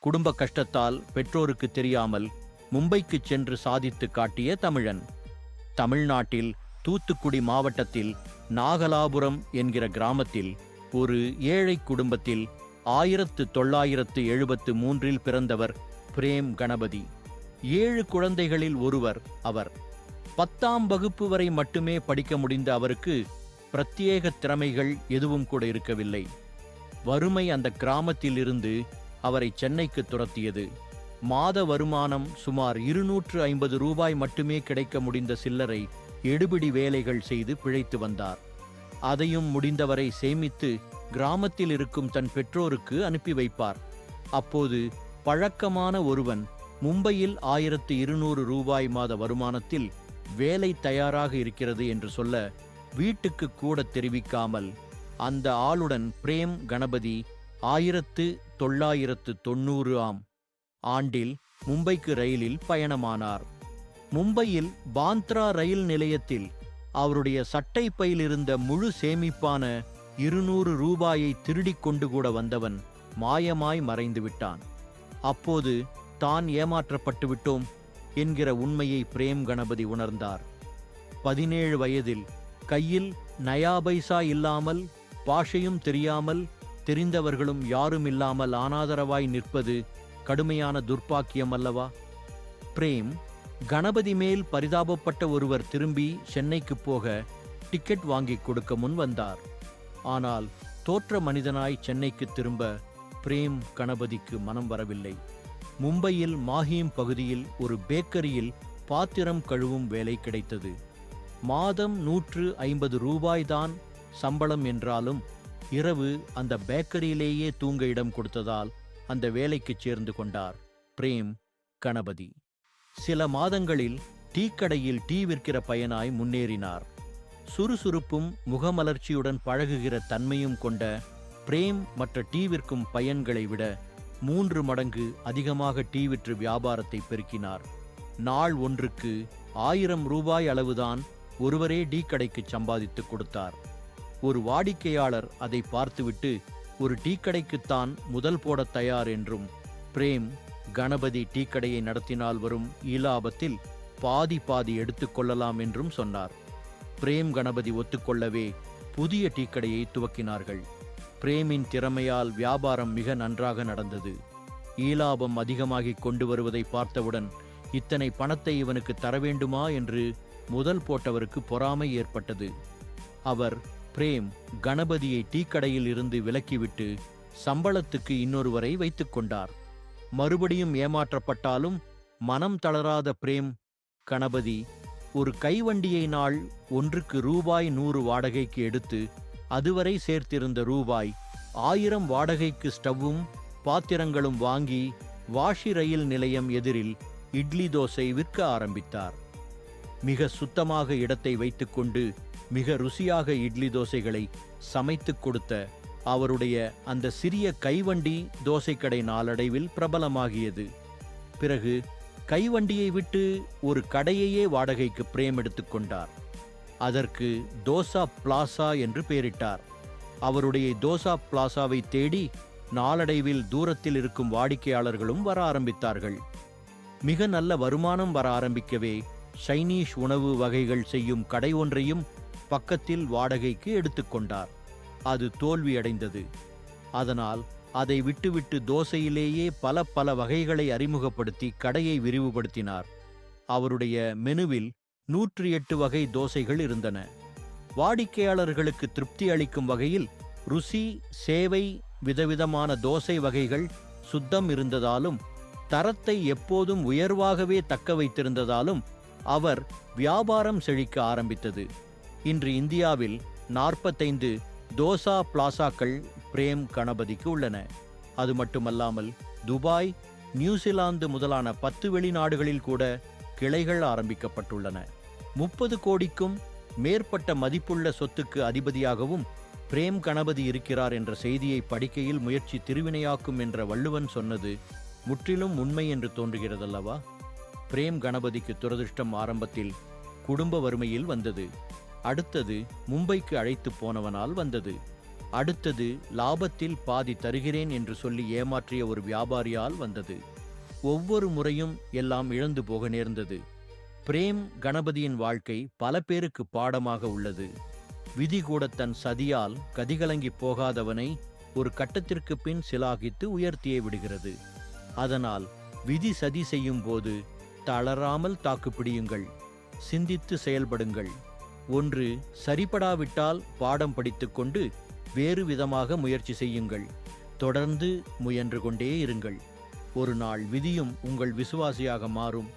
குடும்ப கஷ்டத்தால் பெற்றோருக்கு தெரியாமல் மும்பைக்கு சென்று சாதித்து காட்டிய தமிழன். தமிழ்நாட்டில் தூத்துக்குடி மாவட்டத்தில் நாகலாபுரம் என்கிற கிராமத்தில் ஒரு ஏழை குடும்பத்தில் ஆயிரத்து தொள்ளாயிரத்து எழுபத்து மூன்றில் பிறந்தவர் பிரேம் கணபதி. ஏழு குழந்தைகளில் ஒருவர் அவர். பத்தாம் வகுப்பு வரை மட்டுமே படிக்க முடிந்த அவருக்கு பிரத்யேக திறமைகள் எதுவும் கூட இருக்கவில்லை. வறுமை அந்த கிராமத்தில் இருந்து அவரை சென்னைக்கு துரத்தியது. மாத வருமானம் சுமார் இருநூற்று ஐம்பது ரூபாய் மட்டுமே கிடைக்க முடிந்த சில்லரை எடுபிடி வேலைகள் செய்து பிழைத்து வந்தார். அதையும் முடிந்தவரை சேமித்து கிராமத்தில் இருக்கும் தன் பெற்றோருக்கு அனுப்பி வைப்பார். அப்போது பழக்கமான ஒருவன் மும்பையில் ஆயிரத்து இருநூறு ரூபாய் மாத வருமானத்தில் வேலை தயாராக இருக்கிறது என்று சொல்ல வீட்டுக்கு கூட தெரிவிக்காமல் அந்த ஆளுடன் பிரேம் கணபதி ஆயிரத்து தொள்ளாயிரத்து தொண்ணூறு ஆம் ஆண்டில் மும்பைக்கு ரயிலில் பயணமானார். மும்பையில் பாந்த்ரா ரயில் நிலையத்தில் அவருடைய சட்டை பையில் இருந்த முழு சேமிப்பான இருநூறு ரூபாயை திருடிக் கொண்டு கூட வந்தவன் மாயமாய் மறைந்து விட்டான். அப்போது தான் ஏமாற்றப்பட்டு விட்டோம் என்கிற உண்மையை பிரேம் கணபதி உணர்ந்தார். பதினேழு வயதில் கையில் நயா பைசா இல்லாமல் பாஷையும் தெரியாமல் தெரிந்தவர்களும் யாரும் இல்லாமல் அனாதரவாய் நிற்பது கடுமையான துர்ப்பாக்கியம் அல்லவா பிரேம் கணபதி மேல் பரிதாபப்பட்ட ஒருவர் திரும்பி சென்னைக்கு போக டிக்கெட் வாங்கிக் கொடுக்க முன் வந்தார். ஆனால் தோற்ற மனிதனாய் சென்னைக்கு திரும்ப பிரேம் கணபதிக்கு மனம் வரவில்லை. மும்பையில் மாஹீம் பகுதியில் ஒரு பேக்கரியில் பாத்திரம் கழுவும் வேலை கிடைத்தது. மாதம் நூற்று ஐம்பது ரூபாய்தான் சம்பளம் என்றாலும் இரவு அந்த பேக்கரியிலேயே தூங்க இடம் கொடுத்ததால் அந்த வேலைக்குச் சேர்ந்து கொண்டார். பிரேம் கணபதி. சில மாதங்களில் டீக்கடையில் டீ விற்கிற பயனாய் முன்னேறினார். சுறுசுறுப்பும் முகமலர்ச்சியுடன் பழகுகிற தன்மையும் கொண்ட பிரேம் மற்ற டீ விற்கும் பயன்களை விட மூன்று மடங்கு அதிகமாக டீ விற்று வியாபாரத்தை பெருக்கினார். நாள் ஒன்றுக்கு ஆயிரம் ரூபாய் அளவுதான் ஒருவரே டீ கடைக்கு சம்பாதித்துக் கொடுத்தார். ஒரு வாடிக்கையாளர் அதை பார்த்துவிட்டு ஒரு டீக்கடைக்குத்தான் முதல் போடத் தயார் என்றும் பிரேம் கணபதி டீக்கடையை நடத்தினால் வரும் ஈலாபத்தில் பாதி பாதி எடுத்துக்கொள்ளலாம் என்றும் சொன்னார். பிரேம் கணபதி ஒத்துக்கொள்ளவே புதிய டீக்கடையை துவக்கினார்கள். பிரேமின் திறமையால் வியாபாரம் மிக நன்றாக நடந்தது. ஈலாபம் அதிகமாகிக் கொண்டு வருவதை பார்த்தவுடன் இத்தனை பணத்தை இவனுக்கு தர வேண்டுமா? என்று முதல் போட்டவருக்கு பொறாமை ஏற்பட்டது. அவர் பிரேம் கணபதியை டீக்கடையில் இருந்து விலக்கிவிட்டு சம்பளத்துக்கு இன்னொருவரை வைத்துக் கொண்டார். மறுபடியும் ஏமாற்றப்பட்டாலும் மனம் தளராத பிரேம் கணபதி ஒரு கைவண்டியை நாள் ஒன்றுக்கு ரூபாய் நூறு வாடகைக்கு எடுத்து அதுவரை சேர்த்திருந்த ரூபாய் ஆயிரம் வாடகைக்கு ஸ்டவ்வும் பாத்திரங்களும் வாங்கி வாஷி ரயில் நிலையம் எதிரில் இட்லி தோசை விற்க ஆரம்பித்தார். மிக சுத்தமாக இடத்தை வைத்துக்கொண்டு மிக ருசியாக இட்லி தோசைகளை சமைத்துக் கொடுத்த அவருடைய அந்த சிறிய கைவண்டி தோசைக்கடை நாளடைவில் பிரபலமாகியது. பிறகு கைவண்டியை விட்டு ஒரு கடையையே வாடகைக்கு பிரேம் எடுத்துக்கொண்டார் அதற்கு தோசா பிளாசா என்று பெயரிட்டார். அவருடைய தோசா பிளாசாவை தேடி நாளடைவில் தூரத்தில் இருக்கும் வாடிக்கையாளர்களும் வர ஆரம்பித்தார்கள். மிக நல்ல வருமானம் வர ஆரம்பிக்கவே சைனீஷ் உணவு வகைகள் செய்யும் கடை ஒன்றையும் பக்கத்தில் வாடகைக்கு எடுத்துக்கொண்டார் அது தோல்வியடைந்தது. அதனால் அதை விட்டுவிட்டு தோசையிலேயே பல பல வகைகளை அறிமுகப்படுத்தி கடையை விரிவுபடுத்தினார். அவருடைய மெனுவில் நூற்றி எட்டு வகை தோசைகள் இருந்தன. வாடிக்கையாளர்களுக்கு திருப்தி அளிக்கும் வகையில் ருசி சேவை விதவிதமான தோசை வகைகள் சுத்தம் இருந்ததாலும் தரத்தை எப்போதும் உயர்வாகவே தக்க வைத்திருந்ததாலும் அவர் வியாபாரம் செழிக்க ஆரம்பித்தது. இன்று இந்தியாவில் நாற்பத்தைந்து தோசா பிளாசாக்கள் பிரேம் கணபதிக்கு உள்ளன. அது மட்டுமல்லாமல் துபாய் நியூசிலாந்து முதலான பத்து வெளிநாடுகளில் கூட கிளைகள் ஆரம்பிக்கப்பட்டுள்ளன. முப்பது கோடிக்கும் மேற்பட்ட மதிப்புள்ள சொத்துக்கு அதிபதியாகவும் பிரேம் கணபதி இருக்கிறார் என்ற செய்தியை படிக்கையில் முயற்சி திருவினையாக்கும் என்ற வள்ளுவன் சொன்னது முற்றிலும் உண்மை என்று தோன்றுகிறதல்லவா? பிரேம் கணபதிக்கு துரதிருஷ்டம் ஆரம்பத்தில் குடும்ப வறுமையில் வந்தது. அடுத்தது மும்பைக்கு அழைத்து போனவனால் வந்தது. அடுத்தது லாபத்தில் பாதி தருகிறேன் என்று சொல்லி ஏமாற்றிய ஒரு வியாபாரியால் வந்தது. ஒவ்வொரு முறையும் எல்லாம் இழந்து போக நேர்ந்தது. பிரேம் கணபதியின் வாழ்க்கை பல பேருக்கு பாடமாக உள்ளது. விதி கூட தன் சதியால் கதிகலங்கி போகாதவனை ஒரு கட்டத்திற்கு பின் சிலாகித்து உயர்த்தியே விடுகிறது. அதனால் விதி சதி செய்யும் போது தளராமல் தாக்குப்பிடியுங்கள். சிந்தித்து செயல்படுங்கள். ஒன்று சரிபடாவிட்டால் பாடம் படித்துக்கொண்டு வேறு விதமாக முயற்சி செய்யுங்கள். தொடர்ந்து முயன்று கொண்டே இருங்கள். ஒரு நாள் விதியும் உங்கள் விசுவாசியாக மாறும்.